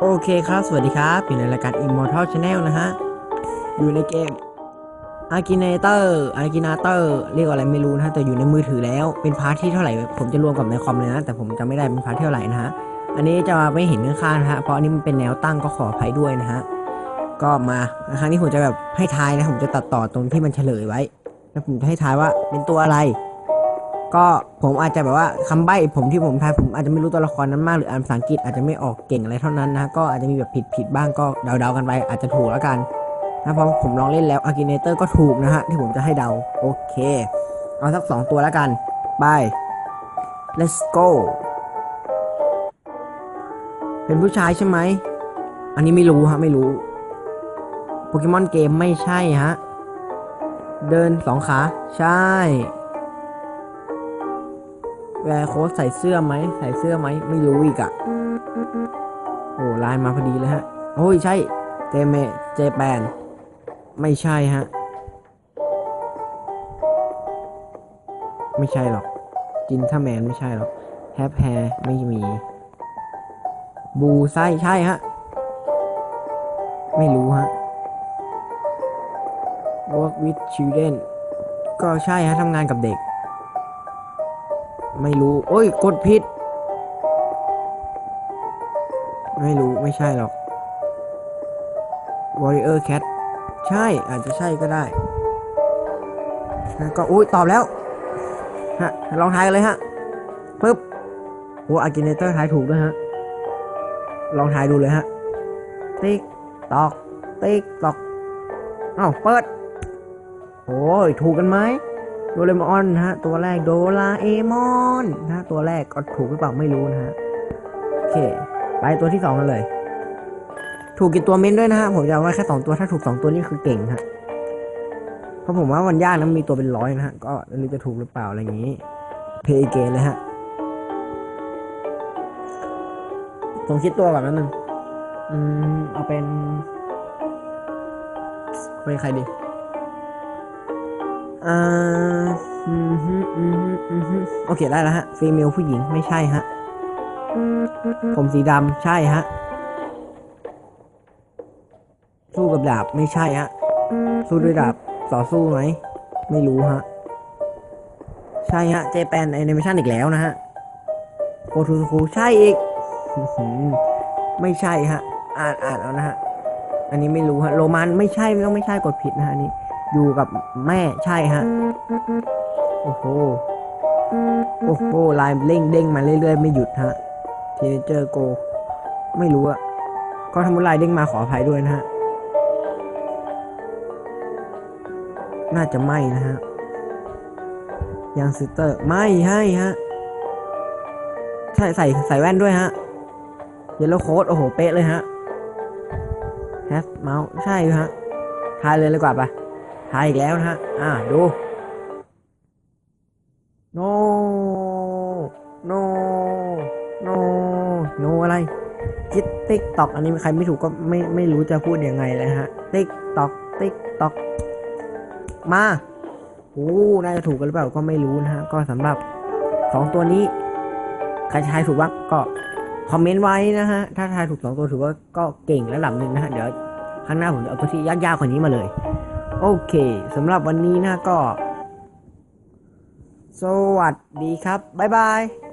โอเคครับ สวัสดีครับ อยู่ในรายการ Immortal Channel นะฮะ อยู่ในเกม Akinator Akinator เรียกว่าอะไรไม่รู้นะแต่อยู่ในมือถือแล้ว เป็นพาร์ทที่เท่าไหร่ ผมจะรวมกับในคอมเลยนะ แต่ผมจะไม่ได้เป็นพาร์ทเท่าไหร่นะฮะ อันนี้จะไม่เห็นข้างๆนะฮะ เพราะอันนี้มันเป็นแนวตั้งก็ขออภัยด้วยนะฮะ ก็มาครั้งนี้ผมจะแบบให้ทายนะ ผมจะตัดต่อตรงที่มันเฉลยไว้ แล้วผมจะให้ทายว่าเป็นตัวอะไร ก็ผมอาจจะแบบว่าคำใบ้ผมที่ผมทายผมอาจจะไม่รู้ตัวละครนั้นมากหรืออ่านภาษาอังกฤษอาจจะไม่ออกเก่งอะไรเท่านั้นนะก็อาจจะมีแบบผิดผิดบ้างก็เดาๆกันไป อาจจะถูกแล้วกันนะเพราะผมลองเล่นแล้ว a า i ิเนเตอร์ก็ถูกนะฮะที่ผมจะให้เดาโอเคเอาสักสองตัวแล้วกันไป let's go เป็นผู้ชายใช่ไหม อันนี้ไม่รู้ฮะไม่รู้ โปเกมอนเกมไม่ใช่ฮะ เดินสองขา ใช่ แวร์โค้ดใส่เสื้อไหม ใส่เสื้อไหม ไม่รู้อีกอะ่ะโอ้ไลน์มาพอดีเลยฮะ โอ้ยใช่ เจเมเจแปน ไม่ใช่ฮะ ไม่ใช่หรอก จินท่าแมนไม่ใช่หรอก แฮปแฮร์ไม่มี บูไซใช่ฮะ ไม่รู้ฮะ work with children ก็ใช่ฮะทำงานกับเด็ก ไม่รู้ โอ้ย กดผิด ไม่รู้ไม่ใช่หรอก Warrior Cat ใช่อาจจะใช่ก็ได้แล้วก็อุ้ยตอบแล้วฮะลองทายกันเลยฮะปึ๊บโอ้อากิเนเตอร์ทายถูกด้วยฮะ ลองทายดูเลยฮะ ติ๊กตอก ติ๊กตอก เอ้าเปิด โอ้ย ถูกกันไหม โดเรมอนนะฮะ ตัวแรกโดราเอมอนนะตัวแรกก็ถูกหรือเปล่าไม่รู้นะฮะ โอเค ไปตัวที่สองกันเลย ถูกกี่ตัวเม้นด้วยนะฮะ ผมจะเอาไว้แค่สองตัวถ้าถูกสองตัวนี่คือเก่งฮะ เพราะผมว่ามันยากนะมีตัวเป็นร้อยนะฮะ ก็ไม่รู้จะถูกหรือเปล่าอะไรอย่างนี้ เพย์เกเลยฮะ ผมคิดตัวก่อนนิดนึงอืมเอาเป็นเป็นใครดี อ่าอืมฮึอืมฮึอืมฮึโอเคได้แล้วฮะฟีเมลผู้หญิงไม่ใช่ฮะ ผมสีดำใช่ฮะ สู้กับดาบไม่ใช่ฮะ สู้ด้วยดาบต่อสู้ไหม ไม่รู้ฮะ ใช่ฮะ เจแปนแอนิเมชันอีกแล้วนะฮะโคทูคูใช่อีก ไม่ใช่ฮะ อ่านอ่านเอานะฮะ อันนี้ไม่รู้ฮะ โรมันไม่ใช่ไม่ต้องไม่ใช่กดผิดนะฮะอันนี้ อยู่กับแม่ใช่ฮะ โอ้โห โอ้โห ลายเร่งเด้งมาเรื่อยๆ ไม่หยุดฮะทีเจอโก ไม่รู้อะก็ทำมุลายเด้งมาขออภัยด้วยนะฮะ น่าจะไม่นะฮะ ยังซิสเตอร์ไม่ให้ฮะใช่ใส่ใส่แว่นด้วยฮะ เยลโลโค้ดโอ้โห เป๊ะเลยฮะแฮสเมาส์ใช่ฮะทายเลยเลยกว่าปะ ทายอีกแล้วนะฮะ อ่า ดู no no no no อะไรคิดติ๊กตอกอันนี้ใครไม่ถูกก็ไม่ไม่รู้จะพูดยังไงเลยฮะ ติ๊กตอก ติ๊กตอก มาโอ้น่าจะถูกกันหรือเปล่าก็ไม่รู้นะฮะ ก็สำหรับสองตัวนี้ใครทายถูกบ้างก็คอมเมนต์ไว้นะฮะ ถ้าทายถูกสองตัวถือว่าก็เก่งระดับหนึ่งนะฮะ เดี๋ยว ข้างหน้าผมจะเอาตัวที่ยากๆกว่านี้มาเลย โอเคสำหรับวันนี้นะก็ สวัสดีครับ บ๊ายบาย